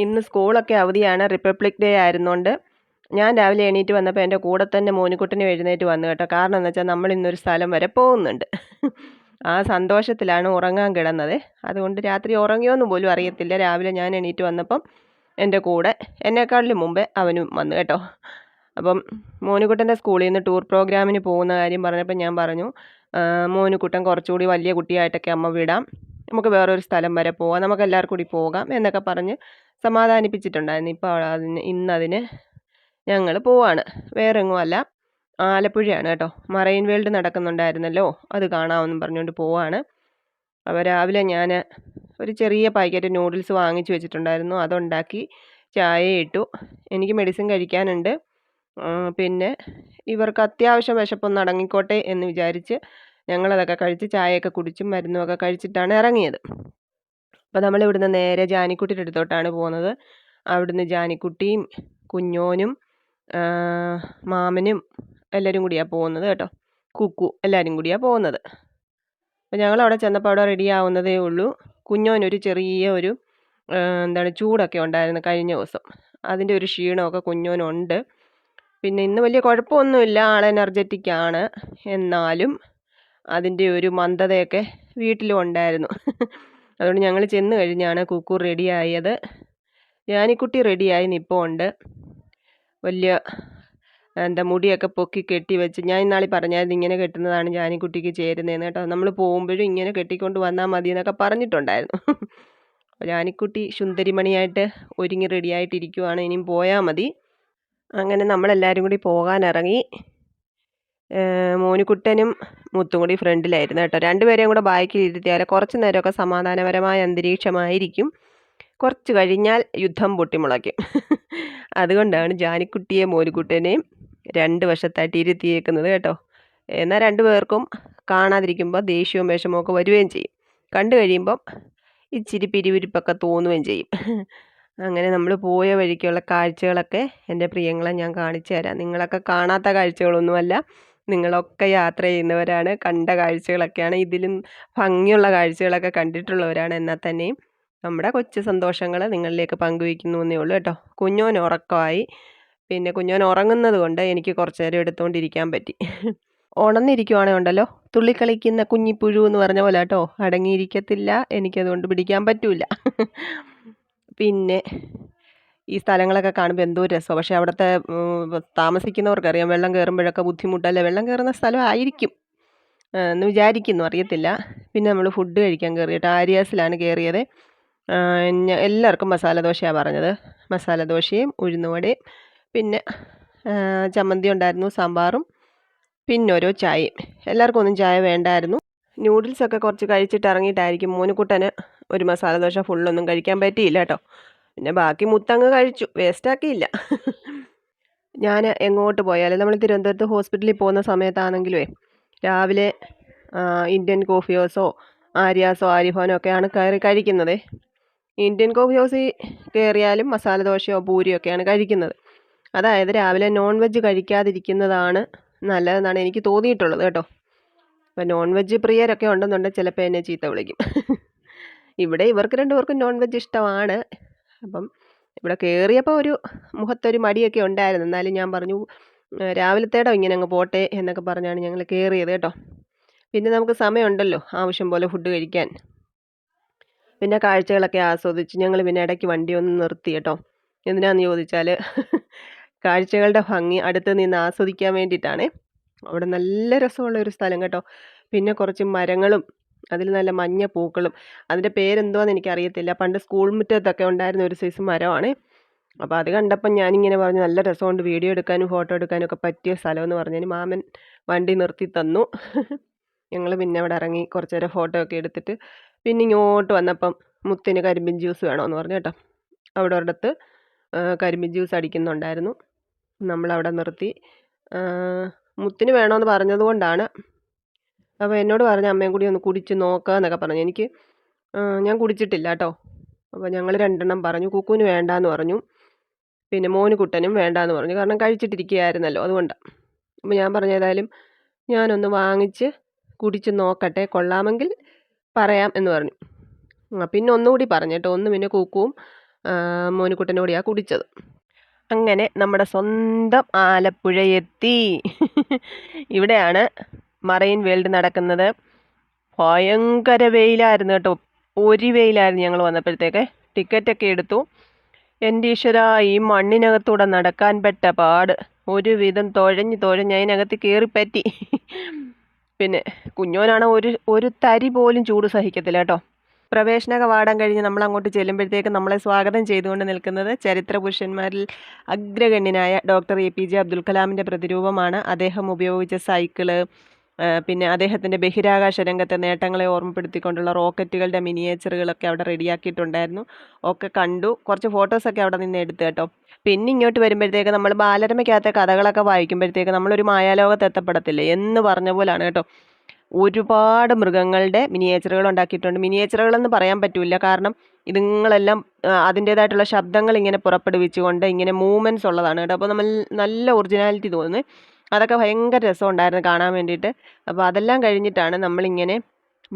ഇന്ന് സ്കൂളൊക്കെ അവധിയാണ്. റിപ്പബ്ലിക് ഡേ ആയിരുന്നുകൊണ്ട് ഞാൻ രാവിലെ എണീറ്റ് വന്നപ്പോൾ എന്റെ കൂടെ തന്നെ മോനിക്കുട്ടനും എഴുന്നേറ്റ് വന്നു കേട്ടോ. കാരണം എന്ന് വെച്ചാൽ നമ്മൾ ഇന്നൊരു സ്ഥലം വരെ പോകുന്നുണ്ട്. ആ സന്തോഷത്തിലാണ് ഉറങ്ങാൻ കിടന്നത്. അതുകൊണ്ട് രാത്രി ഉറങ്ങിയോന്ന് പോലും അറിയത്തില്ല. രാവിലെ ഞാൻ എണീറ്റ് വന്നപ്പം എന്റെ കൂടെ എന്നെക്കാളിലും മുമ്പേ അവനും വന്നു കേട്ടോ. അപ്പം മോനുകുട്ടന്റെ സ്കൂളിൽ നിന്ന് ടൂർ പ്രോഗ്രാമിന് പോകുന്ന കാര്യം പറഞ്ഞപ്പോൾ ഞാൻ പറഞ്ഞു "ആ, മോനുകുട്ടൻ കുറച്ചുകൂടി വലിയ കുട്ടിയായിട്ടൊക്കെ അമ്മ വിടാം. നമുക്ക് വേറൊരു സ്ഥലം വരെ പോവാം. നമുക്ക് എല്ലാവർക്കും കൂടി പോകാം എന്നൊക്കെ പറഞ്ഞ് സമാധാനിപ്പിച്ചിട്ടുണ്ടായിരുന്നു. ഇപ്പോൾ അതിന് ഇന്നതിന് ഞങ്ങൾ പോവാണ്. വേറെങ്ങുമല്ല ആലപ്പുഴയാണ് കേട്ടോ. മറൈൻ വേൾഡ് നടക്കുന്നുണ്ടായിരുന്നല്ലോ. അത് കാണാമെന്നും പറഞ്ഞുകൊണ്ട് പോവാണ്. അപ്പോൾ രാവിലെ ഞാൻ ഒരു ചെറിയ പാക്കറ്റ് നൂഡിൽസ് വാങ്ങിച്ചു വെച്ചിട്ടുണ്ടായിരുന്നു. അതുണ്ടാക്കി ചായ ഇട്ടു. എനിക്ക് മെഡിസിൻ കഴിക്കാനുണ്ട്. പിന്നെ ഇവർക്ക് അത്യാവശ്യം വിശപ്പൊന്ന് അടങ്ങിക്കോട്ടെ എന്ന് വിചാരിച്ച് ഞങ്ങളതൊക്കെ കഴിച്ച് ചായയൊക്കെ കുടിച്ചും മരുന്നുമൊക്കെ കഴിച്ചിട്ടാണ് ഇറങ്ങിയത്. അപ്പോൾ നമ്മൾ ഇവിടുന്ന് നേരെ ജാനിക്കുട്ടിയുടെ അടുത്തോട്ടാണ് പോകുന്നത്. അവിടുന്ന് ജാനിക്കുട്ടിയും കുഞ്ഞോനും മാമനും എല്ലാവരും കൂടിയാണ് പോകുന്നത് കേട്ടോ. കുക്കു എല്ലാവരും കൂടിയാണ് പോകുന്നത്. അപ്പോൾ ഞങ്ങൾ അവിടെ ചെന്നപ്പോൾ അവിടെ റെഡി ആവുന്നതേ ഉള്ളൂ. കുഞ്ഞോനൊരു ചെറിയ ഒരു എന്താണ് ചൂടൊക്കെ ഉണ്ടായിരുന്നു കഴിഞ്ഞ ദിവസം. അതിന്റെ ഒരു ക്ഷീണമൊക്കെ കുഞ്ഞോനുണ്ട്. പിന്നെ ഇന്ന് വലിയ കുഴപ്പമൊന്നുമില്ല. ആൾ എനർജറ്റിക് ആണ്. എന്നാലും അതിന്റെ ഒരു മന്ദതയൊക്കെ വീട്ടിലും ഉണ്ടായിരുന്നു. അതുകൊണ്ട് ഞങ്ങൾ ചെന്ന് കഴിഞ്ഞാണ് കുക്കു റെഡിയായത്. ജാനിക്കുട്ടി റെഡിയായി നിൽപ്പുണ്ട് വലിയ എന്താ മുടിയൊക്കെ പൊക്കി കെട്ടി വെച്ച് ഞാൻ ഇന്നാളി പറഞ്ഞായിരുന്നു ഇങ്ങനെ കെട്ടുന്നതാണ് ജാനിക്കുട്ടിക്ക് ചേരുന്നതെന്ന് കേട്ടോ. നമ്മൾ പോകുമ്പോഴും ഇങ്ങനെ കെട്ടിക്കൊണ്ട് വന്നാൽ മതി എന്നൊക്കെ പറഞ്ഞിട്ടുണ്ടായിരുന്നു ജാനിക്കുട്ടി സുന്ദരിമണിയായിട്ട് ഒരുങ്ങി റെഡിയായിട്ടിരിക്കുവാണ്. ഇനിയും പോയാൽ മതി. അങ്ങനെ നമ്മളെല്ലാവരും കൂടി പോകാനിറങ്ങി മോനുകുട്ടനും മുത്തും കൂടി ഫ്രണ്ടിലായിരുന്നു കേട്ടോ. രണ്ടുപേരെയും കൂടെ ബാക്കിൽ ഇരുത്തിയാൽ കുറച്ച് നേരമൊക്കെ സമാധാനപരമായ അന്തരീക്ഷമായിരിക്കും. കുറച്ച് കഴിഞ്ഞാൽ യുദ്ധം പൊട്ടിമുളയ്ക്കും. അതുകൊണ്ടാണ് ജാനിക്കുട്ടിയെ മോനുകുട്ടനെയും രണ്ട് വശത്തായിട്ട് ഇരുത്തിയേക്കുന്നത് കേട്ടോ. എന്നാൽ രണ്ടു പേർക്കും കാണാതിരിക്കുമ്പോൾ ദേഷ്യവും വിഷമവും വരികയും ചെയ്യും. കണ്ടു കഴിയുമ്പം ഇച്ചിരി പിരിവിരിപ്പൊക്കെ തോന്നുകയും ചെയ്യും. അങ്ങനെ നമ്മൾ പോയ വഴിക്കുള്ള കാഴ്ചകളൊക്കെ എന്റെ പ്രിയങ്ങളെ ഞാൻ കാണിച്ചു തരാം. നിങ്ങളൊക്കെ കാണാത്ത കാഴ്ചകളൊന്നുമല്ല. നിങ്ങളൊക്കെ യാത്ര ചെയ്യുന്നവരാണ്. കണ്ട കാഴ്ചകളൊക്കെയാണ്. ഇതിലും ഭംഗിയുള്ള കാഴ്ചകളൊക്കെ കണ്ടിട്ടുള്ളവരാണ് എന്നാൽ തന്നെയും. നമ്മുടെ കൊച്ചു സന്തോഷങ്ങൾ നിങ്ങളിലേക്ക് പങ്കുവയ്ക്കുന്നു എന്നേ ഉള്ളൂ കേട്ടോ. കുഞ്ഞോൻ ഉറക്കമായി. പിന്നെ കുഞ്ഞോൻ ഉറങ്ങുന്നത് കൊണ്ട് എനിക്ക് കുറച്ച് നേരം എടുത്തുകൊണ്ടിരിക്കാൻ പറ്റി. ഉണർന്നിരിക്കുവാണേ ഉണ്ടല്ലോ. തുള്ളിക്കളിക്കുന്ന കുഞ്ഞിപ്പുഴു എന്ന് പറഞ്ഞ പോലെ കേട്ടോ. അടങ്ങിയിരിക്കത്തില്ല. എനിക്കതുകൊണ്ട് പിടിക്കാൻ പറ്റൂല. പിന്നെ ഈ സ്ഥലങ്ങളൊക്കെ കാണുമ്പോൾ എന്തോ രസമാണ് പക്ഷേ അവിടുത്തെ താമസിക്കുന്നവർക്കറിയാം വെള്ളം കയറുമ്പോഴൊക്കെ ബുദ്ധിമുട്ടല്ലേ? വെള്ളം കയറുന്ന സ്ഥലമായിരിക്കും എന്ന് വിചാരിക്കുന്നു. അറിയത്തില്ല. പിന്നെ നമ്മൾ ഫുഡ് കഴിക്കാൻ കയറിയിട്ട് ആര്യാസിലാണ് കയറിയത് എല്ലാവർക്കും മസാല ദോശയാണ് പറഞ്ഞത്. മസാല ദോശയും ഉഴുന്നുവടയും പിന്നെ ചമ്മന്തി ഉണ്ടായിരുന്നു സാമ്പാറും പിന്നെ ഓരോ ചായയും. എല്ലാവർക്കും ഒന്നും ചായ വേണ്ടായിരുന്നു. നൂഡിൽസൊക്കെ കുറച്ച് കഴിച്ചിട്ട് ഇറങ്ങിയിട്ടായിരിക്കും. മോനുക്കുട്ടന് ഒരു മസാല ദോശ ഫുള്ളൊന്നും കഴിക്കാൻ പറ്റിയില്ല കേട്ടോ. പിന്നെ ബാക്കി മുത്തങ്ങ് കഴിച്ചു. വേസ്റ്റാക്കിയില്ല ഞാൻ എങ്ങോട്ട് പോയാലും നമ്മൾ തിരുവനന്തപുരത്ത് ഹോസ്പിറ്റലിൽ പോകുന്ന സമയത്താണെങ്കിലേ രാവിലെ ഇന്ത്യൻ കോഫി ഹൗസോ ആര്യാസോ ആര്യഭവനോ ഒക്കെയാണ് കയറി കഴിക്കുന്നത്. ഇന്ത്യൻ കോഫി ഹൗസിൽ കയറിയാലും മസാല ദോശയോ പൂരിയോ ഒക്കെയാണ് കഴിക്കുന്നത്. അതായത് രാവിലെ നോൺ വെജ് കഴിക്കാതിരിക്കുന്നതാണ് നല്ലതെന്നാണ് എനിക്ക് തോന്നിയിട്ടുള്ളത് കേട്ടോ. അപ്പം നോൺ വെജ് പ്രിയരൊക്കെ ഉണ്ടെന്നുണ്ടെങ്കിൽ ചിലപ്പോൾ എന്നെ ചീത്ത വിളിക്കും. ഇവിടെ ഇവർക്ക് രണ്ടുപേർക്കും നോൺ വെജ് ഇഷ്ടമാണ്. അപ്പം ഇവിടെ കയറിയപ്പോൾ ഒരു മുഖത്തൊരു മടിയൊക്കെ ഉണ്ടായിരുന്നു. എന്നാലും ഞാൻ പറഞ്ഞു രാവിലത്തേടോ ഇങ്ങനെ അങ്ങ് പോട്ടെ എന്നൊക്കെ പറഞ്ഞാണ് ഞങ്ങൾ കയറിയത് കേട്ടോ. പിന്നെ നമുക്ക് സമയമുണ്ടല്ലോ ആവശ്യം പോലെ ഫുഡ് കഴിക്കാൻ. പിന്നെ കാഴ്ചകളൊക്കെ ആസ്വദിച്ച് ഞങ്ങൾ പിന്നെ ഇടയ്ക്ക് വണ്ടി ഒന്ന് നിർത്തി കേട്ടോ. എന്തിനാന്ന് ചോദിച്ചാൽ കാഴ്ചകളുടെ ഭംഗി അടുത്ത് നിന്ന് ആസ്വദിക്കാൻ വേണ്ടിയിട്ടാണ്. അവിടെ നല്ല രസമുള്ള ഒരു സ്ഥലം കേട്ടോ. പിന്നെ കുറച്ച് മരങ്ങളും അതിൽ നല്ല മഞ്ഞ പൂക്കളും അതിന്റെ പേരെന്തുവാന്ന് എനിക്കറിയത്തില്ല. പണ്ട് സ്കൂൾ മുറ്റത്തൊക്കെ ഉണ്ടായിരുന്ന ഒരു സൈസ് മരമാണ്. അപ്പോൾ അത് കണ്ടപ്പം ഞാനിങ്ങനെ പറഞ്ഞു നല്ല രസമുണ്ട് വീഡിയോ എടുക്കാനും ഫോട്ടോ എടുക്കാനും ഒക്കെ പറ്റിയ സ്ഥലമെന്ന് പറഞ്ഞതിന് മാമൻ വണ്ടി നിർത്തി തന്നു. ഞങ്ങൾ പിന്നെ അവിടെ ഇറങ്ങി കുറച്ച് നേരം ഫോട്ടോ ഒക്കെ എടുത്തിട്ട് പിന്നെ ഇങ്ങോട്ട് വന്നപ്പം മുത്തിന് കരിമ്പിൻ ജ്യൂസ് വേണമെന്ന് പറഞ്ഞു കേട്ടോ. അവിടെ ഒരിടത്ത് കരിമ്പിൻ ജ്യൂസ് അടിക്കുന്നുണ്ടായിരുന്നു. നമ്മളവിടെ നിർത്തി. മുത്തിന് വേണമെന്ന് പറഞ്ഞത് കൊണ്ടാണ് അപ്പോൾ എന്നോട് പറഞ്ഞ അമ്മയും കൂടി ഒന്ന് കുടിച്ച് നോക്കുക എന്നൊക്കെ പറഞ്ഞു. എനിക്ക് ഞാൻ കുടിച്ചിട്ടില്ല കേട്ടോ അപ്പോൾ ഞങ്ങൾ രണ്ടെണ്ണം പറഞ്ഞു. കുക്കുവിന് വേണ്ടാന്ന് പറഞ്ഞു. പിന്നെ മോന് കുട്ടനും വേണ്ടാന്ന് പറഞ്ഞു. കാരണം കഴിച്ചിട്ടിരിക്കുകയായിരുന്നല്ലോ അതുകൊണ്ടാണ് അപ്പോൾ ഞാൻ പറഞ്ഞ ഏതായാലും ഞാനൊന്ന് വാങ്ങിച്ച് കുടിച്ച് നോക്കട്ടെ. കൊള്ളാമെങ്കിൽ പറയാം എന്ന് പറഞ്ഞു. പിന്നെ ഒന്നുകൂടി പറഞ്ഞു കേട്ടോ ഒന്ന് പിന്നെ കുക്കുവും മോനുകുട്ടനും കൂടിയാണ് കുടിച്ചത്. അങ്ങനെ നമ്മുടെ സ്വന്തം ആലപ്പുഴയെത്തി. ഇവിടെയാണ് മറൈൻ വേൾഡ് നടക്കുന്നത്. ഭയങ്കര വെയിലായിരുന്നു കേട്ടോ. ഒരു വെയിലായിരുന്നു ഞങ്ങൾ വന്നപ്പോഴത്തേക്ക്. ടിക്കറ്റൊക്കെ എടുത്തു. എന്റെ ഈശ്വര ഈ മണ്ണിനകത്തൂടെ നടക്കാൻ പറ്റ പാട്. ഒരുവിധം തുഴഞ്ഞ് തുഴഞ്ഞ് അതിനകത്ത് കയറിപ്പറ്റി പിന്നെ കുഞ്ഞോനാണ് ഒരു ഒരു തരി പോലും ചൂട് സഹിക്കത്തില്ല കേട്ടോ. പ്രവേശന കവാടം കഴിഞ്ഞ് നമ്മൾ അങ്ങോട്ട് ചെല്ലുമ്പോഴത്തേക്ക് നമ്മളെ സ്വാഗതം ചെയ്തുകൊണ്ട് നിൽക്കുന്നത് ചരിത്ര പുരുഷന്മാരിൽ അഗ്രഗണ്യനായ doctor A P J Abdul കലാമിന്റെ പ്രതിരൂപമാണ്. അദ്ദേഹം ഉപയോഗിച്ച സൈക്കിൾ പിന്നെ അദ്ദേഹത്തിന്റെ ബഹിരാകാശ രംഗത്തെ നേട്ടങ്ങളെ ഓർമ്മപ്പെടുത്തിക്കൊണ്ടുള്ള റോക്കറ്റുകളുടെ മിനിയേച്ചറുകളൊക്കെ അവിടെ റെഡിയാക്കിയിട്ടുണ്ടായിരുന്നു. ഒക്കെ കണ്ടു. കുറച്ച് ഫോട്ടോസൊക്കെ അവിടെ നിന്ന് എടുത്തു കേട്ടോ. പിന്നെ ഇങ്ങോട്ട് വരുമ്പോഴത്തേക്ക് നമ്മൾ ബാലരമയ്ക്കകത്തെ കഥകളൊക്കെ വായിക്കുമ്പോഴത്തേക്ക് നമ്മളൊരു മായാലോകത്ത് എത്തപ്പെടത്തില്ലേ എന്ന് പറഞ്ഞ പോലാണ് കേട്ടോ. ഒരുപാട് മൃഗങ്ങളുടെ മിനിയേച്ചറുകൾ ഉണ്ടാക്കിയിട്ടുണ്ട്. മിനിയേച്ചറുകളെന്ന് പറയാൻ പറ്റില്ല. കാരണം ഇതുങ്ങളെല്ലാം അതിന്റേതായിട്ടുള്ള ശബ്ദങ്ങൾ ഇങ്ങനെ പുറപ്പെടുവിച്ചുകൊണ്ട് ഇങ്ങനെ മൂവ്മെന്റ്സ് ഉള്ളതാണ് കേട്ടോ. അപ്പോൾ നമ്മൾ നല്ല ഒറിജിനാലിറ്റി തോന്നുന്നു. അതൊക്കെ ഭയങ്കര രസമുണ്ടായിരുന്നു കാണാൻ വേണ്ടിയിട്ട്. അപ്പോൾ അതെല്ലാം കഴിഞ്ഞിട്ടാണ് നമ്മളിങ്ങനെ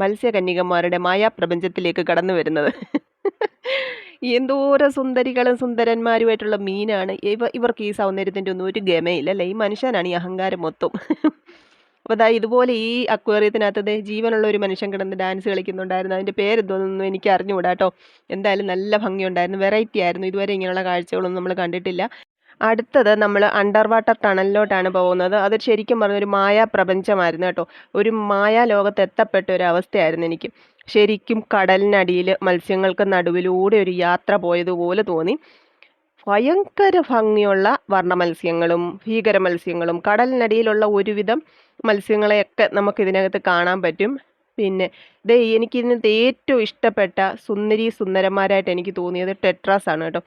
മത്സ്യകന്യകന്മാരുടെ മായാപ്രപഞ്ചത്തിലേക്ക് കടന്നു വരുന്നത്. എന്തോരം സുന്ദരികളും സുന്ദരന്മാരുമായിട്ടുള്ള മീനാണ്. ഇവ ഇവർക്ക് ഈ സൗന്ദര്യത്തിന്റെ ഒന്നും ഒരു ഗമയില്ല അല്ലേ? ഈ മനുഷ്യനാണ് ഈ അഹങ്കാരം മൊത്തം. അപ്പോൾ അതാ ഇതുപോലെ ഈ അക്വേറിയത്തിനകത്ത് ജീവനുള്ള ഒരു മനുഷ്യൻ കിടന്ന് ഡാൻസ് കളിക്കുന്നുണ്ടായിരുന്നു. അതിന്റെ പേരെന്തോന്നൊന്നും എനിക്ക് അറിഞ്ഞുകൂടാ കേട്ടോ എന്തായാലും നല്ല ഭംഗിയുണ്ടായിരുന്നു. വെറൈറ്റി ആയിരുന്നു. ഇതുവരെ ഇങ്ങനെയുള്ള കാഴ്ചകളൊന്നും നമ്മൾ കണ്ടിട്ടില്ല. അടുത്തത് നമ്മൾ അണ്ടർ വാട്ടർ ടണലിലോട്ടാണ് പോകുന്നത്. അത് ശരിക്കും പറഞ്ഞൊരു മായാ പ്രപഞ്ചമായിരുന്നു കേട്ടോ. ഒരു മായാ ലോകത്ത് എത്തപ്പെട്ട ഒരു അവസ്ഥയായിരുന്നു എനിക്ക്. ശരിക്കും കടലിനടിയിൽ മത്സ്യങ്ങൾക്ക് നടുവിലൂടെ ഒരു യാത്ര പോയതുപോലെ തോന്നി. ഭയങ്കര ഭംഗിയുള്ള വർണ മത്സ്യങ്ങളും ഭീകര മത്സ്യങ്ങളും കടലിനടിയിലുള്ള ഒരുവിധം മത്സ്യങ്ങളെയൊക്കെ നമുക്ക് ഇതിനകത്ത് കാണാൻ പറ്റും. പിന്നെ ദേ എനിക്ക് ഇതിനകത്ത് ഏറ്റവും ഇഷ്ടപ്പെട്ട സുന്ദരി സുന്ദരന്മാരായിട്ട് എനിക്ക് തോന്നിയത് ടെട്രാസ് ആണ് കേട്ടോ.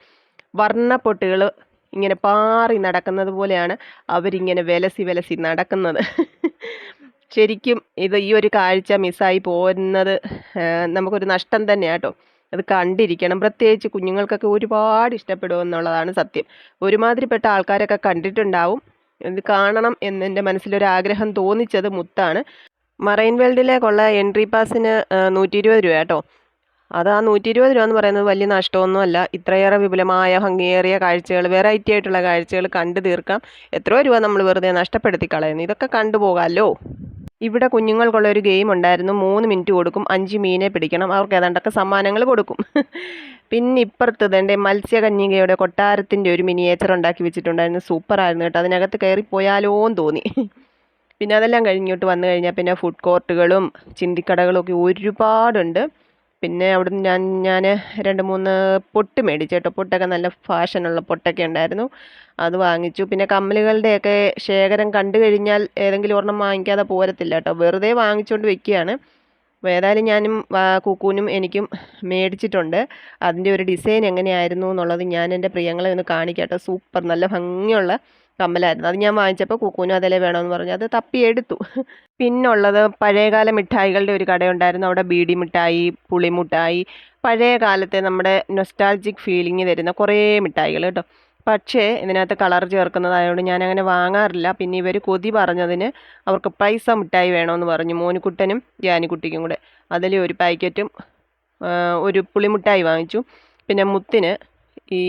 വർണപ്പൊട്ടുകൾ ഇങ്ങനെ പാറി നടക്കുന്നത് പോലെയാണ് അവരിങ്ങനെ വിലസി വിലസി നടക്കുന്നത്. ശരിക്കും ഇത് ഈ ഒരു കാഴ്ച മിസ്സായി പോകുന്നത് നമുക്കൊരു നഷ്ടം തന്നെയാണ് കേട്ടോ അത് കണ്ടിരിക്കണം. പ്രത്യേകിച്ച് കുഞ്ഞുങ്ങൾക്കൊക്കെ ഒരുപാട് ഇഷ്ടപ്പെടുമെന്നുള്ളതാണ് സത്യം. ഒരുമാതിരിപ്പെട്ട ആൾക്കാരൊക്കെ കണ്ടിട്ടുണ്ടാവും. ഇത് കാണണം എന്നെന്റെ മനസ്സിലൊരാഗ്രഹം തോന്നിച്ചത് മുത്താണ്. മറൈൻ വേൾഡിലേക്കുള്ള എൻട്രി പാസിന് നൂറ്റി ഇരുപത് രൂപ കേട്ടോ അത് ആ നൂറ്റി ഇരുപത് രൂപ എന്ന് പറയുന്നത് വലിയ നഷ്ടമൊന്നും അല്ല ഇത്രയേറെ വിപുലമായ ഭംഗിയേറിയ കാഴ്ചകൾ വെറൈറ്റി ആയിട്ടുള്ള കാഴ്ചകൾ കണ്ടു തീർക്കാം. എത്രയോ രൂപ നമ്മൾ വെറുതെ നഷ്ടപ്പെടുത്തി കളയുന്നു. ഇതൊക്കെ കണ്ടുപോകാമല്ലോ ഇവിടെ കുഞ്ഞുങ്ങൾക്കുള്ള ഒരു ഗെയിം ഉണ്ടായിരുന്നു. മൂന്ന് മിനിറ്റ് കൊടുക്കും. അഞ്ച് മീനെ പിടിക്കണം. അവർക്ക് ഏതാണ്ടൊക്കെ സമ്മാനങ്ങൾ കൊടുക്കും. പിന്നെ ഇപ്പുറത്ത് ഇതേണ്ട മത്സ്യകന്യകയുടെ കൊട്ടാരത്തിന്റെ ഒരു മിനിയേച്ചർ ഉണ്ടാക്കി വെച്ചിട്ടുണ്ടായിരുന്നു. സൂപ്പറായിരുന്നു കേട്ടോ. അതിനകത്ത് കയറിപ്പോയാലോന്ന് തോന്നി. പിന്നെ അതെല്ലാം കഴിഞ്ഞിട്ട് വന്നു കഴിഞ്ഞാൽ പിന്നെ ഫുഡ് കോർട്ടുകളും ചിന്തിക്കടകളും ഒക്കെ ഒരുപാടുണ്ട്. പിന്നെ അവിടുന്ന് ഞാൻ ഞാൻ രണ്ട് മൂന്ന് പൊട്ട് മേടിച്ചു കേട്ടോ. പൊട്ടൊക്കെ നല്ല ഫാഷനുള്ള പൊട്ടൊക്കെ ഉണ്ടായിരുന്നു. അത് വാങ്ങിച്ചു. പിന്നെ കമ്മലുകളുടെയൊക്കെ ശേഖരം കണ്ടു കഴിഞ്ഞാൽ ഏതെങ്കിലും ഒരെണ്ണം വാങ്ങിക്കാതെ പോരത്തില്ല കേട്ടോ. വെറുതെ വാങ്ങിച്ചുകൊണ്ട് വെക്കുകയാണ്. ഏതായാലും ഞാനും കുക്കൂനും എനിക്കും മേടിച്ചിട്ടുണ്ട്. അതിന്റെ ഒരു ഡിസൈൻ എങ്ങനെയായിരുന്നു എന്നുള്ളത് ഞാൻ എന്റെ പ്രിയങ്ങളെ ഒന്ന് കാണിക്കാം കേട്ടോ. സൂപ്പർ നല്ല ഭംഗിയുള്ള കമ്മലായിരുന്നു. അത് ഞാൻ വാങ്ങിച്ചപ്പോൾ കുക്കൂനും അതിലെ വേണമെന്ന് പറഞ്ഞു. അത് തപ്പിയെടുത്തു. പിന്നുള്ളത് പഴയകാല മിഠായികളുടെ ഒരു കടയുണ്ടായിരുന്നു. അവിടെ ബീഡി മിഠായി പുളിമിഠായി പഴയ കാലത്തെ നമ്മുടെ നൊസ്റ്റാൾജിക് ഫീലിംഗ് തരുന്ന കുറേ മിഠായികൾ കേട്ടോ. പക്ഷേ ഇതിനകത്ത് കളർ ചേർക്കുന്നതായതുകൊണ്ട് ഞാൻ അങ്ങനെ വാങ്ങാറില്ല. പിന്നെ ഇവർ കൊതി പറഞ്ഞതിന് അവർക്ക് പൈസ മിഠായി വേണമെന്ന് പറഞ്ഞു. മോനുകുട്ടനും ജാനിക്കുട്ടിക്കും കൂടെ. അതിൽ ഒരു പാക്കറ്റും ഒരു പുളിമിഠായി വാങ്ങിച്ചു. പിന്നെ മുത്തിന് ഈ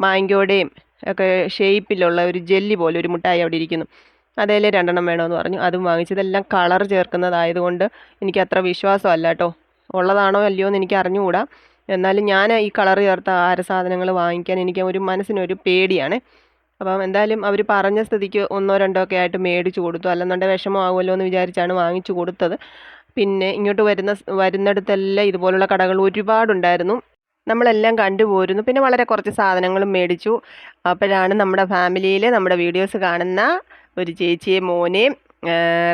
മാങ്കോടെയും ഒക്കെ ഷേപ്പിലുള്ള ഒരു ജെല്ലി പോലെ ഒരു മുട്ടായി അവിടെ ഇരിക്കുന്നു. അതേലെ രണ്ടെണ്ണം വേണമെന്ന് പറഞ്ഞു. അതും വാങ്ങിച്ചതെല്ലാം കളർ ചേർക്കുന്നതായതുകൊണ്ട് എനിക്ക് അത്ര വിശ്വാസമല്ല കേട്ടോ. ഉള്ളതാണോ അല്ലയോ എന്ന് എനിക്ക് അറിഞ്ഞുകൂടാ. എന്നാലും ഞാൻ ഈ കളർ ചേർത്ത ആര സാധനങ്ങൾ വാങ്ങിക്കാൻ എനിക്ക് ഒരു മനസ്സിനൊരു പേടിയാണ്. അപ്പം എന്തായാലും അവർ പറഞ്ഞ സ്ഥിതിക്ക് ഒന്നോ രണ്ടോ ഒക്കെ ആയിട്ട് മേടിച്ചു കൊടുത്തു. അല്ലെന്നുണ്ടെങ്കിൽ വിഷമമാകുമല്ലോ എന്ന് വിചാരിച്ചാണ് വാങ്ങിച്ചു കൊടുത്തത്. പിന്നെ ഇങ്ങോട്ട് വരുന്ന വരുന്നിടത്തെല്ലാം ഇതുപോലുള്ള കടകൾ ഒരുപാടുണ്ടായിരുന്നു. നമ്മളെല്ലാം കണ്ടുപോരുന്നു പിന്നെ വളരെ കുറച്ച് സാധനങ്ങളും മേടിച്ചു. അപ്പോഴാണ് നമ്മുടെ ഫാമിലിയിൽ നമ്മുടെ വീഡിയോസ് കാണുന്ന ഒരു ചേച്ചിയെ മോനെയും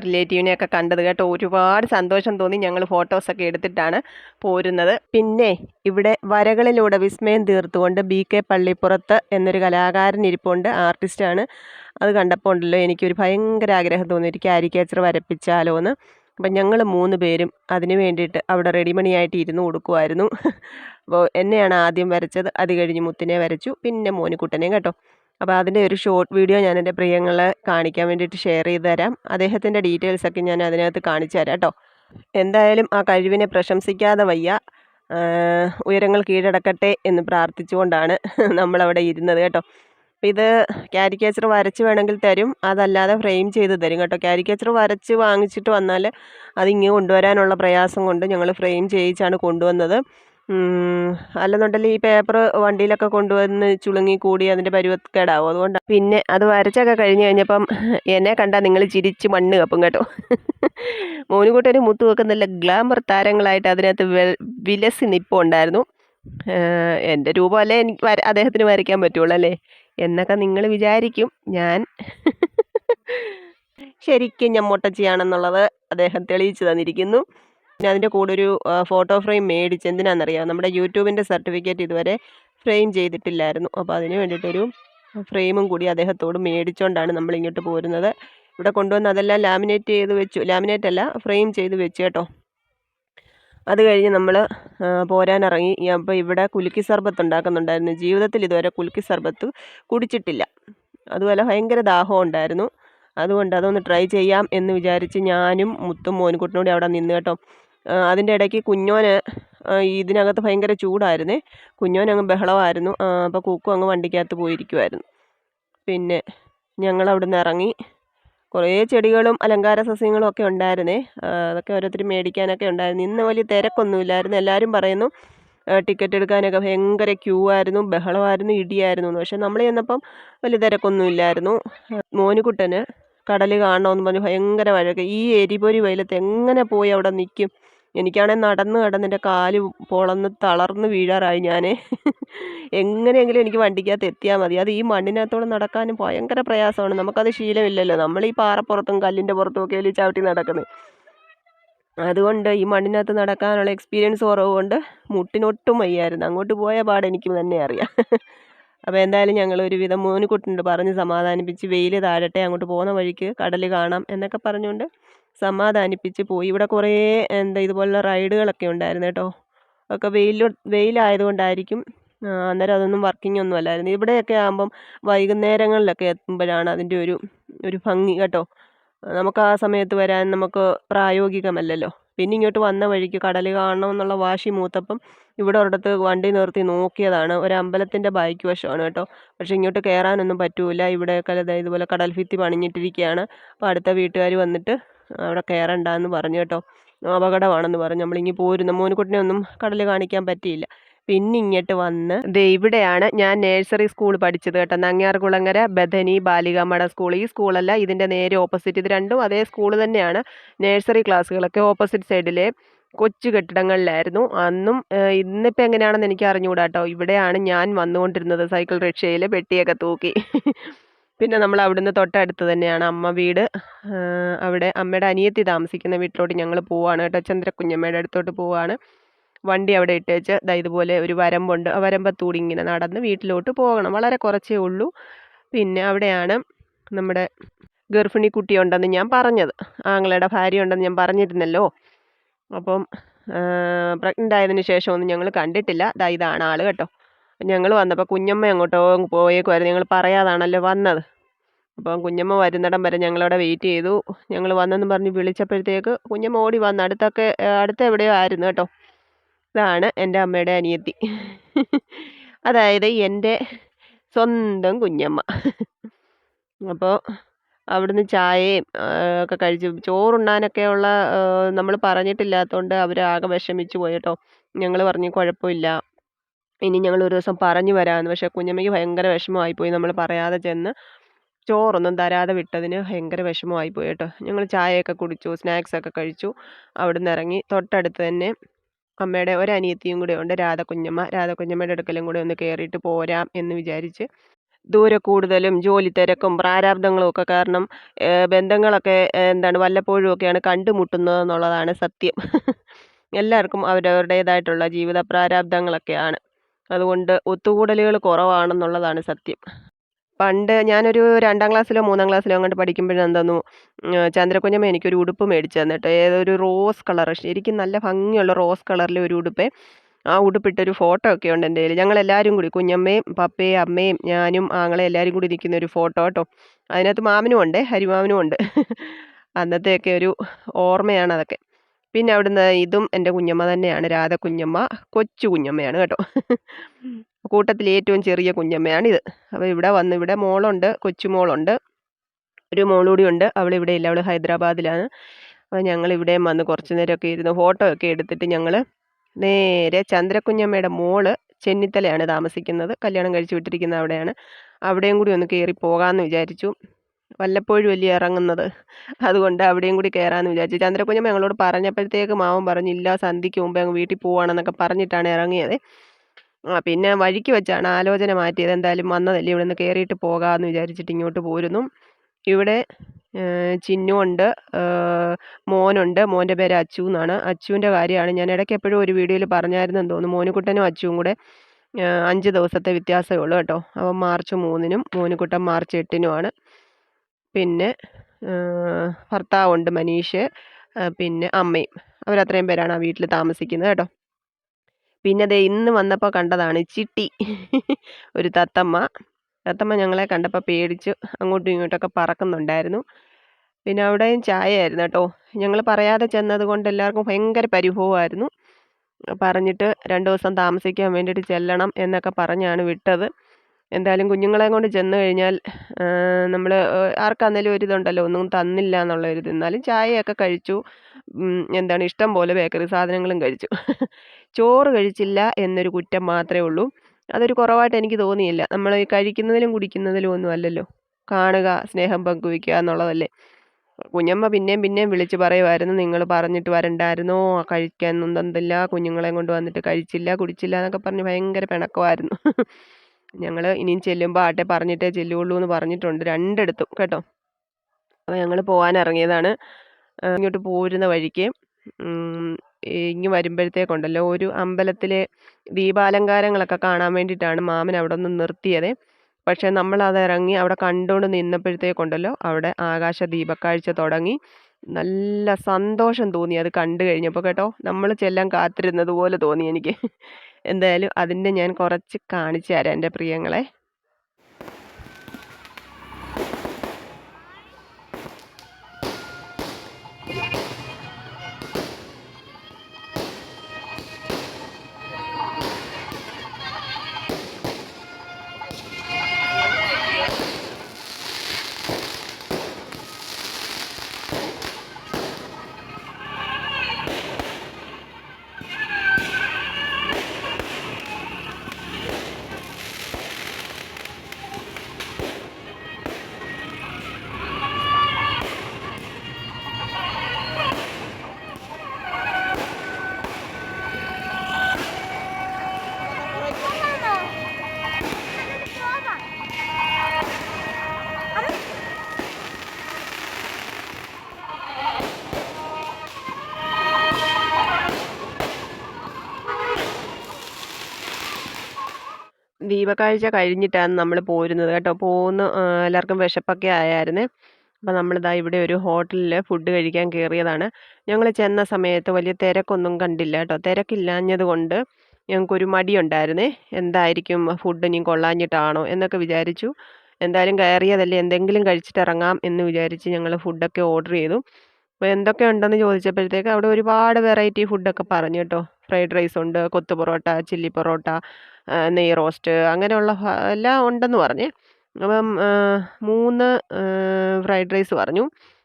റിലേറ്റീവിനെയൊക്കെ കണ്ടത് കേട്ടോ. ഒരുപാട് സന്തോഷം തോന്നി ഞങ്ങൾ ഫോട്ടോസൊക്കെ എടുത്തിട്ടാണ് പോരുന്നത്. പിന്നെ ഇവിടെ വരകളിലൂടെ വിസ്മയം തീർത്തുകൊണ്ട് ബി കെ പള്ളിപ്പുറത്ത് എന്നൊരു കലാകാരൻ ഇരിപ്പുണ്ട് ആർട്ടിസ്റ്റാണ്. അത് കണ്ടപ്പോൾ ഉണ്ടല്ലോ എനിക്കൊരു ഭയങ്കര ആഗ്രഹം തോന്നി. ഒരു ക്യാരിക്കേച്ചർ വരപ്പിച്ചാലോ എന്ന് അപ്പം ഞങ്ങൾ മൂന്ന് പേരും അതിന് വേണ്ടിയിട്ട് അവിടെ റെഡിമണിയായിട്ട് ഇരുന്ന് കൊടുക്കുമായിരുന്നു അപ്പോൾ എന്നെയാണ് ആദ്യം വരച്ചത്. അത് കഴിഞ്ഞ് മുത്തിനെ വരച്ചു. പിന്നെ മോനിക്കുട്ടനെയും കേട്ടോ. അപ്പോൾ അതിന്റെ ഒരു ഷോർട്ട് വീഡിയോ ഞാൻ എന്റെ പ്രിയങ്ങളെ കാണിക്കാൻ വേണ്ടിയിട്ട് ഷെയർ ചെയ്ത് തരാം. അദ്ദേഹത്തിന്റെ ഡീറ്റെയിൽസൊക്കെ ഞാൻ അതിനകത്ത് കാണിച്ചു തരാം കേട്ടോ. എന്തായാലും ആ കഴിവിനെ പ്രശംസിക്കാതെ വയ്യ. ഉയരങ്ങൾ കീഴടക്കട്ടെ എന്ന് പ്രാർത്ഥിച്ചുകൊണ്ടാണ് നമ്മളവിടെ ഇരുന്നത് കേട്ടോ. അപ്പോൾ ഇത് കാരിക്കേച്ചർ വരച്ച് വേണമെങ്കിൽ തരും. അതല്ലാതെ ഫ്രെയിം ചെയ്ത് തരും കേട്ടോ. കാരിക്കേച്ചർ വരച്ച് വാങ്ങിച്ചിട്ട് വന്നാൽ അതിങ്ങ് കൊണ്ടുവരാനുള്ള പ്രയാസം കൊണ്ട് ഞങ്ങൾ ഫ്രെയിം ചെയ്യിച്ചാണ് കൊണ്ടുവന്നത്. അല്ലെന്നുണ്ടെങ്കിൽ ഈ പേപ്പർ വണ്ടിയിലൊക്കെ കൊണ്ടുവന്ന് ചുളുങ്ങി കൂടി അതിന്റെ പരുവക്കേടാവും. അതുകൊണ്ട് പിന്നെ അത് വരച്ചൊക്കെ കഴിഞ്ഞ് കഴിഞ്ഞപ്പം എന്നെ കണ്ടാൽ നിങ്ങൾ ചിരിച്ച് മണ്ണ് കപ്പും കേട്ടോ. മോനുകൂട്ടൊരു മുത്തു വെക്കുന്നില്ല ഗ്ലാമർ താരങ്ങളായിട്ട് അതിനകത്ത് വിലസി നിപ്പുണ്ടായിരുന്നു. എന്റെ രൂപമല്ലേ എനിക്ക് അദ്ദേഹത്തിന് വരയ്ക്കാൻ പറ്റുള്ളൂ അല്ലേ? എന്നൊക്കെ നിങ്ങൾ വിചാരിക്കും. ഞാൻ ശരിക്കും ഞാൻ മുട്ടച്ചിയാണെന്നുള്ളത് അദ്ദേഹം തെളിയിച്ചു തന്നിരിക്കുന്നു. പിന്നെ അതിന്റെ കൂടെ ഒരു ഫോട്ടോ ഫ്രെയിം മേടിച്ച് എന്തിനാണെന്നറിയാം നമ്മുടെ യൂട്യൂബിന്റെ സർട്ടിഫിക്കറ്റ് ഇതുവരെ ഫ്രെയിം ചെയ്തിട്ടില്ലായിരുന്നു. അപ്പോൾ അതിന് വേണ്ടിയിട്ടൊരു ഫ്രെയിമും കൂടി അദ്ദേഹത്തോട് മേടിച്ചുകൊണ്ടാണ് നമ്മൾ ഇങ്ങോട്ട് പോരുന്നത്. ഇവിടെ കൊണ്ടുവന്ന് അതെല്ലാം ലാമിനേറ്റ് ചെയ്ത് വെച്ചു. ലാമിനേറ്റ് അല്ല ഫ്രെയിം ചെയ്ത് വെച്ചു കേട്ടോ. അത് കഴിഞ്ഞ് നമ്മൾ പോരാനിറങ്ങി. അപ്പോൾ ഇവിടെ കുലുക്കി സർബത്ത് ഉണ്ടാക്കുന്നുണ്ടായിരുന്നു. ജീവിതത്തിൽ ഇതുവരെ കുലുക്കി സർബത്ത് കുടിച്ചിട്ടില്ല. അതുപോലെ ഭയങ്കര ദാഹം ഉണ്ടായിരുന്നു. അതുകൊണ്ട് അതൊന്ന് ട്രൈ ചെയ്യാം എന്ന് വിചാരിച്ച് ഞാനും മുത്തും മോനുകുട്ടനോട് അവിടെ നിന്ന് കേട്ടോ. അതിന്റെ ഇടയ്ക്ക് കുഞ്ഞോന് ഇതിനകത്ത് ഭയങ്കര ചൂടായിരുന്നേ. കുഞ്ഞോൻ അങ്ങ് ബഹളമായിരുന്നു. അപ്പോൾ കുക്കു അങ്ങ് വണ്ടിക്കകത്ത് പോയിരിക്കുമായിരുന്നു പിന്നെ ഞങ്ങൾ അവിടെ ഇറങ്ങി കുറേ ചെടികളും അലങ്കാര സസ്യങ്ങളും ഒക്കെ ഉണ്ടായിരുന്നേ. അതൊക്കെ ഓരോരുത്തർ മേടിക്കാനൊക്കെ ഉണ്ടായിരുന്നു. ഇന്ന് വലിയ തിരക്കൊന്നുമില്ലായിരുന്നു. എല്ലാവരും പറയുന്നു ടിക്കറ്റ് എടുക്കാനൊക്കെ ഭയങ്കര ക്യൂ ആയിരുന്നു ബഹളമായിരുന്നു ഇടിയായിരുന്നു പക്ഷെ നമ്മൾ ചെന്നപ്പം വലിയ തിരക്കൊന്നുമില്ലായിരുന്നു. മോനുകുട്ടന് കടൽ കാണണമെന്ന് പറഞ്ഞ് ഭയങ്കര വഴക്ക് ഈ എരിപൊരി വെയിലത്ത് എങ്ങനെ പോയി അവിടെ നിൽക്കും എനിക്കാണെങ്കിൽ നടന്ന് നടന്ന് എന്റെ കാൽ പൊളന്ന് തളർന്ന് വീഴാറായി ഞാൻ എങ്ങനെയെങ്കിലും എനിക്ക് വണ്ടിക്കകത്ത് എത്തിയാൽ മതി. അത് ഈ മണ്ണിനകത്തോടെ നടക്കാനും ഭയങ്കര പ്രയാസമാണ്. നമുക്കത് ശീലമില്ലല്ലോ. നമ്മൾ ഈ പാറപ്പുറത്തും കല്ലിന്റെ പുറത്തും ഒക്കെ വലിയ ചവിട്ടി നടക്കുന്നത് അതുകൊണ്ട് ഈ മണ്ണിനകത്ത് നടക്കാനുള്ള എക്സ്പീരിയൻസ് കുറവുകൊണ്ട് മുട്ടിനൊട്ടും വയ്യായിരുന്നു. അങ്ങോട്ട് പോയ പാട് എനിക്ക് തന്നെ അറിയാം. അപ്പോൾ എന്തായാലും ഞങ്ങൾ ഒരുവിധം മോനുകുട്ടുണ്ട് പറഞ്ഞ് സമാധാനിപ്പിച്ച് വെയിൽ താഴട്ടെ അങ്ങോട്ട് പോകുന്ന വഴിക്ക് കടൽ കാണാം എന്നൊക്കെ പറഞ്ഞുകൊണ്ട് സമാധാനിപ്പിച്ച് പോയി. ഇവിടെ കുറേ എന്താ ഇതുപോലുള്ള റൈഡുകളൊക്കെ ഉണ്ടായിരുന്നു കേട്ടോ. ഒക്കെ വെയിൽ വെയിലായതുകൊണ്ടായിരിക്കും അന്നേരം അതൊന്നും വർക്കിംഗ് ഒന്നും അല്ലായിരുന്നു. ഇവിടെയൊക്കെ ആകുമ്പം വൈകുന്നേരങ്ങളിലൊക്കെ എത്തുമ്പോഴാണ് അതിന്റെ ഒരു ഒരു ഭംഗി കേട്ടോ. നമുക്ക് ആ സമയത്ത് വരാൻ നമുക്ക് പ്രായോഗികമല്ലല്ലോ. പിന്നെ ഇങ്ങോട്ട് വന്ന വഴിക്ക് കടൽ കാണണം എന്നുള്ള വാശി മൂത്തപ്പം ഇവിടെ ഒരിടത്ത് വണ്ടി നിർത്തി നോക്കിയതാണ്. ഒരു അമ്പലത്തിന്റെ ബാക്ക് വശമാണ് കേട്ടോ. പക്ഷേ ഇങ്ങോട്ട് കയറാനൊന്നും പറ്റൂല. ഇവിടെയൊക്കെ ഇതുപോലെ കടൽ ഭിത്തി പണിഞ്ഞിട്ടിരിക്കുകയാണ്. അപ്പോൾ അടുത്ത വീട്ടുകാർ വന്നിട്ട് അവിടെ കയറണ്ട എന്ന് പറഞ്ഞു കേട്ടോ. അപകടമാണെന്ന് പറഞ്ഞു. നമ്മളിങ്ങി പോരുന്ന മോനുകുട്ടിനെ ഒന്നും കടൽ കാണിക്കാൻ പറ്റിയില്ല. പിന്നെ ഇങ്ങോട്ട് വന്ന് ദേ ഇവിടെയാണ് ഞാൻ നേഴ്സറി സ്കൂൾ പഠിച്ചത് കേട്ടോ. നങ്ങ്യാർകുളങ്ങര ബഥനി ബാലികാമഠ സ്കൂൾ ഈ സ്കൂളല്ല ഇതിന്റെ നേരെ ഓപ്പോസിറ്റ് ഇത് രണ്ടും അതേ സ്കൂൾ തന്നെയാണ്. നേഴ്സറി ക്ലാസ്സുകളൊക്കെ ഓപ്പോസിറ്റ് സൈഡിലെ കൊച്ചു കെട്ടിടങ്ങളിലായിരുന്നു. അന്നും ഇന്നിപ്പോൾ എങ്ങനെയാണെന്ന് എനിക്ക് അറിഞ്ഞുകൂടാട്ടോ ഇവിടെയാണ് ഞാൻ വന്നുകൊണ്ടിരുന്നത്. സൈക്കിൾ റിക്ഷയിൽ പെട്ടിയൊക്കെ തൂക്കി. പിന്നെ നമ്മൾ അവിടുന്ന് തൊട്ടടുത്ത് തന്നെയാണ് അമ്മ വീട്. അവിടെ അമ്മയുടെ അനിയത്തി താമസിക്കുന്ന വീട്ടിലോട്ട് ഞങ്ങൾ പോവാണ് കേട്ടോ. ചന്ദ്രക്കുഞ്ഞമ്മയുടെ അടുത്തോട്ട് പോവാണ്. വണ്ടി അവിടെ ഇട്ടേച്ച് ദാ ഇതുപോലെ ഒരു വരമ്പുണ്ട്. ആ വരമ്പത്തൂടി ഇങ്ങനെ നടന്ന് വീട്ടിലോട്ട് പോകണം. വളരെ കുറച്ചേ ഉള്ളൂ. പിന്നെ അവിടെയാണ് നമ്മുടെ ഗർഭിണി കുട്ടിയുണ്ടെന്ന് ഞാൻ പറഞ്ഞത്. ആങ്ങളുടെ ഭാര്യ ഉണ്ടെന്ന് ഞാൻ പറഞ്ഞിരുന്നല്ലോ. അപ്പം പ്രഗ്നന്റ് ആയതിനു ശേഷമൊന്നും ഞങ്ങൾ കണ്ടിട്ടില്ല. ദാ ഇതാണ് ആൾ കേട്ടോ. ഞങ്ങൾ വന്നപ്പോൾ കുഞ്ഞമ്മ അങ്ങോട്ടോ പോയേക്കുമായിരുന്നു ഞങ്ങൾ പറയാതാണല്ലോ വന്നത്. അപ്പം കുഞ്ഞമ്മ വരുന്നിടം വരെ ഞങ്ങളവിടെ വെയിറ്റ് ചെയ്തു. ഞങ്ങൾ വന്നെന്ന് പറഞ്ഞ് വിളിച്ചപ്പോഴത്തേക്ക് കുഞ്ഞമ്മ ഓടി വന്ന് അടുത്തൊക്കെ അടുത്ത് എവിടെയോ ആയിരുന്നു കേട്ടോ. ഇതാണ് എന്റെ അമ്മയുടെ അനിയത്തി. അതായത് എന്റെ സ്വന്തം കുഞ്ഞമ്മ. അപ്പോൾ അവിടുന്ന് ചായയും ഒക്കെ കഴിച്ചു. ചോറുണ്ണാനൊക്കെയുള്ള നമ്മൾ പറഞ്ഞിട്ടില്ലാത്തതുകൊണ്ട് അവർ ആകെ വിഷമിച്ച് പോയി കേട്ടോ. ഞങ്ങൾ പറഞ്ഞു കുഴപ്പമില്ല. ഇനി ഞങ്ങൾ ഒരു ദിവസം പറഞ്ഞു വരാമെന്ന് പക്ഷേ കുഞ്ഞമ്മയ്ക്ക് ഭയങ്കര വിഷമമായിപ്പോയി. നമ്മൾ പറയാതെ ചെന്ന് ചോറൊന്നും തരാതെ വിട്ടതിന് ഭയങ്കര വിഷമമായിപ്പോയി കേട്ടോ. ഞങ്ങൾ ചായയൊക്കെ കുടിച്ചു സ്നാക്സൊക്കെ കഴിച്ചു അവിടുന്ന് ഇറങ്ങി. തൊട്ടടുത്ത് തന്നെ അമ്മയുടെ ഒരനിയത്തിയും കൂടെ ഉണ്ട് രാധ കുഞ്ഞമ്മ രാധ കുഞ്ഞമ്മയുടെ അടുക്കലും കൂടെ ഒന്ന് കയറിയിട്ട് പോരാം എന്ന് വിചാരിച്ച് ദൂരെ കൂടുതലും ജോലി തിരക്കും പ്രാരാബ്ദങ്ങളും ഒക്കെ കാരണം ബന്ധങ്ങളൊക്കെ എന്താണ് വല്ലപ്പോഴും ഒക്കെയാണ് കണ്ടുമുട്ടുന്നത് എന്നുള്ളതാണ് സത്യം. എല്ലാവർക്കും അവരവരുടേതായിട്ടുള്ള ജീവിത പ്രാരാബ്ദങ്ങളൊക്കെയാണ്. അതുകൊണ്ട് ഒത്തുകൂടലുകൾ കുറവാണെന്നുള്ളതാണ് സത്യം. പണ്ട് ഞാനൊരു രണ്ടാം ക്ലാസ്സിലോ മൂന്നാം ക്ലാസ്സിലോ അങ്ങോട്ട് പഠിക്കുമ്പോഴെന്താന്നു ചന്ദ്രകുഞ്ഞമ്മ എനിക്കൊരു ഉടുപ്പ് മേടിച്ചു തന്നിട്ട് ഏതൊരു റോസ് കളർ ശരിക്കും നല്ല ഭംഗിയുള്ള റോസ് കളറിലെ ഒരു ഉടുപ്പ്. ആ ഉടുപ്പിട്ടൊരു ഫോട്ടോ ഒക്കെ ഉണ്ട് എന്റെ കയ്യിൽ. ഞങ്ങളെല്ലാവരും കൂടി കുഞ്ഞമ്മയും പപ്പയും അമ്മയും ഞാനും ആങ്ങളെ എല്ലാവരും കൂടി നിൽക്കുന്ന ഒരു ഫോട്ടോ കേട്ടോ. അതിനകത്ത് മാമനും ഉണ്ട് ഹരിമാമനും ഉണ്ട്. അന്നത്തെയൊക്കെ ഒരു ഓർമ്മയാണ് അതൊക്കെ. പിന്നെ അവിടുന്ന് ഇതും എന്റെ കുഞ്ഞമ്മ തന്നെയാണ് രാധ കുഞ്ഞമ്മ കൊച്ചു കുഞ്ഞമ്മയാണ് കേട്ടോ. കൂട്ടത്തിൽ ഏറ്റവും ചെറിയ കുഞ്ഞമ്മയാണ് ഇത്. അപ്പോൾ ഇവിടെ വന്ന് ഇവിടെ മോളുണ്ട് കൊച്ചുമോളുണ്ട് ഒരു മോളൂടി ഉണ്ട്. അവൾ ഇവിടെ ഇല്ല അവൾ ഹൈദരാബാദിലാണ്. അപ്പോൾ ഞങ്ങൾ ഇവിടെ വന്ന് കുറച്ച് നേരമൊക്കെ ഇരുന്ന് ഫോട്ടോ ഒക്കെ എടുത്തിട്ട് ഞങ്ങൾ നേരെ ചന്ദ്രകുഞ്ഞമ്മയുടെ മോൾ ചെന്നിത്തലയാണ് താമസിക്കുന്നത്. കല്യാണം കഴിച്ചു വിട്ടിരിക്കുന്ന അവിടെയാണ്. അവിടെയും കൂടി ഒന്ന് കയറി പോകാമെന്ന് വിചാരിച്ചു. വല്ലപ്പോഴും വലിയ ഇറങ്ങുന്നത്? അതുകൊണ്ട് അവിടെയും കൂടി കയറാമെന്ന് വിചാരിച്ചു. ചന്ദ്രകുഞ്ഞമ്മ ഞങ്ങളോട് പറഞ്ഞപ്പോഴത്തേക്ക് മാവൻ പറഞ്ഞില്ല സന്ധിക്ക് മുമ്പേ അങ്ങ് വീട്ടിൽ പോവാണെന്നൊക്കെ പറഞ്ഞിട്ടാണ് ഇറങ്ങിയത്. ആ പിന്നെ വഴിക്ക് വെച്ചാണ് ആലോചന മാറ്റിയത്. എന്തായാലും വന്നതല്ലേ ഇവിടെ നിന്ന് കയറിയിട്ട് പോകാമെന്ന് വിചാരിച്ചിട്ട് ഇങ്ങോട്ട് പോരുന്നു. ഇവിടെ ചിന്നുണ്ട് മോനുണ്ട്. മോന്റെ പേര് അച്ചു എന്നാണ്. അച്ചുവിന്റെ കാര്യമാണ്. ഞാൻ ഇടയ്ക്ക് എപ്പോഴും ഒരു വീഡിയോയിൽ പറഞ്ഞായിരുന്നെന്ന് തോന്നുന്നു. മോനുകുട്ടനും അച്ചുവും കൂടെ അഞ്ച് ദിവസത്തെ വ്യത്യാസമേ ഉള്ളൂ കേട്ടോ. അപ്പം മാർച്ച് മൂന്നിനും മോനുകുട്ടൻ മാർച്ച് എട്ടിനുമാണ്. പിന്നെ ഭർത്താവുണ്ട് മനീഷ് പിന്നെ അമ്മയും. അവരത്രയും പേരാണ് ആ വീട്ടിൽ താമസിക്കുന്നത് കേട്ടോ. പിന്നെ ദേ ഇന്ന് വന്നപ്പോൾ കണ്ടതാണ് ചിട്ടി ഒരു തത്തമ്മ. തത്തമ്മ ഞങ്ങളെ കണ്ടപ്പോൾ പേടിച്ച് അങ്ങോട്ടും ഇങ്ങോട്ടൊക്കെ പറക്കുന്നുണ്ടായിരുന്നു. പിന്നെ അവിടെയും ചായയായിരുന്നു കേട്ടോ. ഞങ്ങൾ പറയാതെ ചെന്നത് കൊണ്ട് എല്ലാവർക്കും ഭയങ്കര പരിഭവമായിരുന്നു. പറഞ്ഞിട്ട് രണ്ട് ദിവസം താമസിക്കാൻ വേണ്ടിയിട്ട് ചെല്ലണം എന്നൊക്കെ പറഞ്ഞാണ് വിട്ടത്. എന്തായാലും കുഞ്ഞുങ്ങളെ കൊണ്ട് ചെന്ന് കഴിഞ്ഞാൽ നമ്മൾ ആർക്കാന്നേലും ഒരിതുണ്ടല്ലോ ഒന്നും തന്നില്ല എന്നുള്ള ഒരു എന്നാലും ചായയൊക്കെ കഴിച്ചു. എന്താണ് ഇഷ്ടം പോലെ ബേക്കറി സാധനങ്ങളും കഴിച്ചു. ചോറ് കഴിച്ചില്ല എന്നൊരു കുറ്റം മാത്രമേ ഉള്ളൂ. അതൊരു കുറവായിട്ട് എനിക്ക് തോന്നിയില്ല. നമ്മൾ കഴിക്കുന്നതിലും കുടിക്കുന്നതിലും ഒന്നും അല്ലല്ലോ. കാണുക സ്നേഹം പങ്കുവയ്ക്കുക എന്നുള്ളതല്ലേ. കുഞ്ഞമ്മ പിന്നെയും പിന്നെയും വിളിച്ച് പറയുമായിരുന്നു നിങ്ങൾ പറഞ്ഞിട്ട് വരണ്ടായിരുന്നോ? കഴിക്കാനൊന്നും തന്നില്ല. കുഞ്ഞുങ്ങളെയും കൊണ്ട് വന്നിട്ട് കഴിച്ചില്ല കുടിച്ചില്ല എന്നൊക്കെ പറഞ്ഞ് ഭയങ്കര പിണക്കമായിരുന്നു. ഞങ്ങൾ ഇനിയും ചെല്ലുമ്പോൾ ആട്ടെ പറഞ്ഞിട്ടേ ചെല്ലുള്ളൂ എന്ന് പറഞ്ഞിട്ടുണ്ട്. രണ്ടിടത്തും കേട്ടോ. അപ്പോൾ ഞങ്ങൾ പോകാനിറങ്ങിയതാണ് ഇങ്ങോട്ട് പോരുന്ന വഴിക്ക്. ഇങ്ങ് വരുമ്പോഴത്തേക്കുണ്ടല്ലോ. ഒരു അമ്പലത്തിലെ ദീപാലങ്കാരങ്ങളൊക്കെ കാണാൻ വേണ്ടിയിട്ടാണ് മാമൻ അവിടെ നിന്ന് നിർത്തിയത്. പക്ഷേ നമ്മളത് ഇറങ്ങി അവിടെ കണ്ടുകൊണ്ട് നിന്നപ്പോഴത്തേക്കുണ്ടല്ലോ അവിടെ ആകാശ ദീപക്കാഴ്ച തുടങ്ങി. നല്ല സന്തോഷം തോന്നി അത് കണ്ടു കഴിഞ്ഞപ്പോൾ കേട്ടോ. നമ്മൾ ചെല്ലാൻ കാത്തിരുന്നത് പോലെ തോന്നി എനിക്ക്. എന്തായാലും അതിന്റെ ഞാൻ കുറച്ച് കാണിച്ചു തരാം എന്റെ പ്രിയങ്ങളെ. ദീപക്കാഴ്ച കഴിഞ്ഞിട്ടാണ് നമ്മൾ പോരുന്നത് കേട്ടോ. പോകുന്ന എല്ലാവർക്കും വിശപ്പൊക്കെ ആയായിരുന്നു. അപ്പോൾ നമ്മളിതാ ഇവിടെ ഒരു ഹോട്ടലിൽ ഫുഡ് കഴിക്കാൻ കയറിയതാണ് ഞങ്ങൾ ചെന്ന സമയത്ത് വലിയ തിരക്കൊന്നും കണ്ടില്ല കേട്ടോ. തിരക്കില്ലാഞ്ഞത് കൊണ്ട് ഞങ്ങൾക്കൊരു മടിയുണ്ടായിരുന്നേ. എന്തായിരിക്കും ഫുഡ് ഇനി കൊള്ളാഞ്ഞിട്ടാണോ എന്നൊക്കെ വിചാരിച്ചു. എന്തായാലും കയറിയതല്ലേ എന്തെങ്കിലും കഴിച്ചിട്ട് ഇറങ്ങാം എന്ന് വിചാരിച്ച് ഞങ്ങൾ ഫുഡൊക്കെ ഓർഡർ ചെയ്തു. അപ്പോൾ എന്തൊക്കെ ഉണ്ടെന്ന് ചോദിച്ചപ്പോഴത്തേക്ക് അവിടെ ഒരുപാട് വെറൈറ്റി ഫുഡൊക്കെ പറഞ്ഞു കേട്ടോ. ഫ്രൈഡ് റൈസ് ഉണ്ട് കൊത്തു പൊറോട്ട ചില്ലി പൊറോട്ട നെയ് റോസ്റ്റ് അങ്ങനെയുള്ള എല്ലാം ഉണ്ടെന്ന് പറഞ്ഞ്. അപ്പം മൂന്ന് ഫ്രൈഡ് റൈസ് പറഞ്ഞു.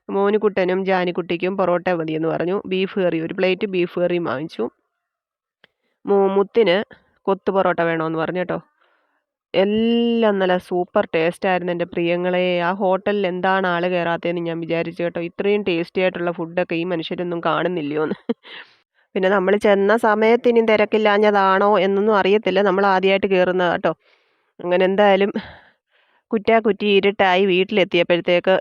മോനുകുട്ടനും ജാനിക്കുട്ടിക്കും പൊറോട്ട മതിയെന്ന് പറഞ്ഞു. ബീഫ് കറി ഒരു പ്ലേറ്റ് ബീഫ് കറിയും വാങ്ങിച്ചു. മുത്തിന് കൊത്തു പൊറോട്ട വേണമെന്ന് പറഞ്ഞു കേട്ടോ എല്ലാം നല്ല സൂപ്പർ ടേസ്റ്റ് ആയിരുന്നു എന്റെ പ്രിയങ്ങളെ. ആ ഹോട്ടലിൽ എന്താണ് ആൾ കയറാത്തതെന്ന് ഞാൻ വിചാരിച്ചു കേട്ടോ ഇത്രയും ടേസ്റ്റി ആയിട്ടുള്ള ഫുഡൊക്കെ ഈ മനുഷ്യരൊന്നും കാണുന്നില്ലയോ എന്ന് പിന്നെ നമ്മൾ ചെന്ന സമയത്ത് ഇനി തിരക്കില്ലാഞ്ഞതാണോ എന്നൊന്നും അറിയത്തില്ല. നമ്മൾ ആദ്യമായിട്ട് കയറുന്നത് കേട്ടോ. അങ്ങനെ എന്തായാലും കുറ്റാക്കുറ്റി ഇരുട്ടായി വീട്ടിലെത്തിയപ്പോഴത്തേക്ക്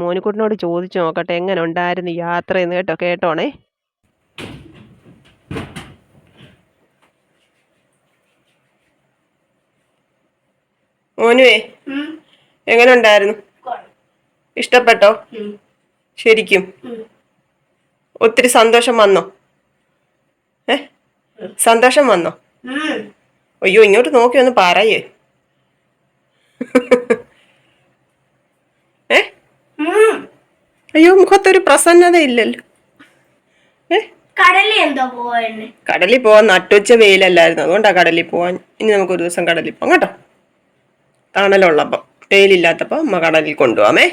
മോനിക്കുട്ടനോട് ചോദിച്ചു നോക്കട്ടെ എങ്ങനെ ഉണ്ടായിരുന്നു യാത്രയെന്ന് കേട്ടോ കേട്ടോണേ. മോനുവേ എങ്ങനെ ഉണ്ടായിരുന്നു? ഇഷ്ടപ്പെട്ടോ? ശരിക്കും. ഒത്തിരി സന്തോഷം വന്നോ? സന്തോഷം വന്നോ? അയ്യോ ഇങ്ങോട്ട് നോക്കി ഒന്ന് പറയേ. ഏ? അയ്യോ മുഖത്തൊരു പ്രസന്നത ഇല്ലല്ലോ ഏ? കടലിൽ പോവാൻ നട്ടുച്ച വെയിലല്ലായിരുന്നു. അതുകൊണ്ടാ കടലിൽ പോവാൻ. ഇനി നമുക്ക് ഒരു ദിവസം കടലിൽ പോവാം കേട്ടോ. തണലുള്ളപ്പം വെയിലില്ലാത്തപ്പോൾ അമ്മ കടലിൽ കൊണ്ടുപോവാമേ.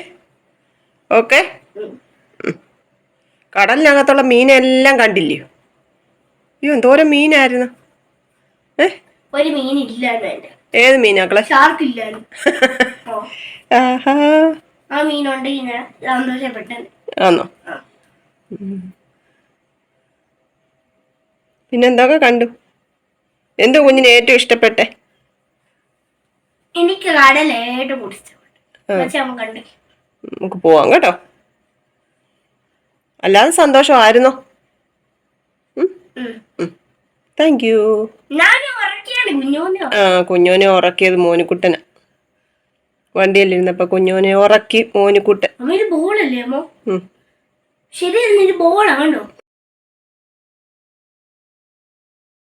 ഓക്കെ? കടലിനകത്തുള്ള മീനെല്ലാം കണ്ടില്ലയോ അയ്യോ എന്തോരം മീനായിരുന്നു. ഏ? ഒരു മീൻ ഇല്ലായിരുന്നു എന്റെ ഏത് മീനാക്കളെ ഷാർക്ക് ഇല്ലായിരുന്നു. ആഹാ. ആ മീനുണ്ട് ഇങ്ങനെ സന്തോഷപ്പെട്ടത് ആന്നോ? പിന്നെ പിന്നെന്തൊക്കെ കണ്ടു? എന്ത് കുഞ്ഞിന് ഏറ്റവും ഇഷ്ടപ്പെട്ടെ? എനിക്ക് കടലേട്ട് നമുക്ക് പോവാം കേട്ടോ. അല്ലാതെ സന്തോഷമായിരുന്നോ. താങ്ക് യു ആ കുഞ്ഞോനെ ഉറക്കിയത് മോനിക്കുട്ടനാ. വണ്ടിയിലിരുന്നപ്പോൾ കുഞ്ഞോനെ ഉറക്കി മോനിക്കുട്ടൻ. ബോളല്ലേ. ശരി ബോളാണോ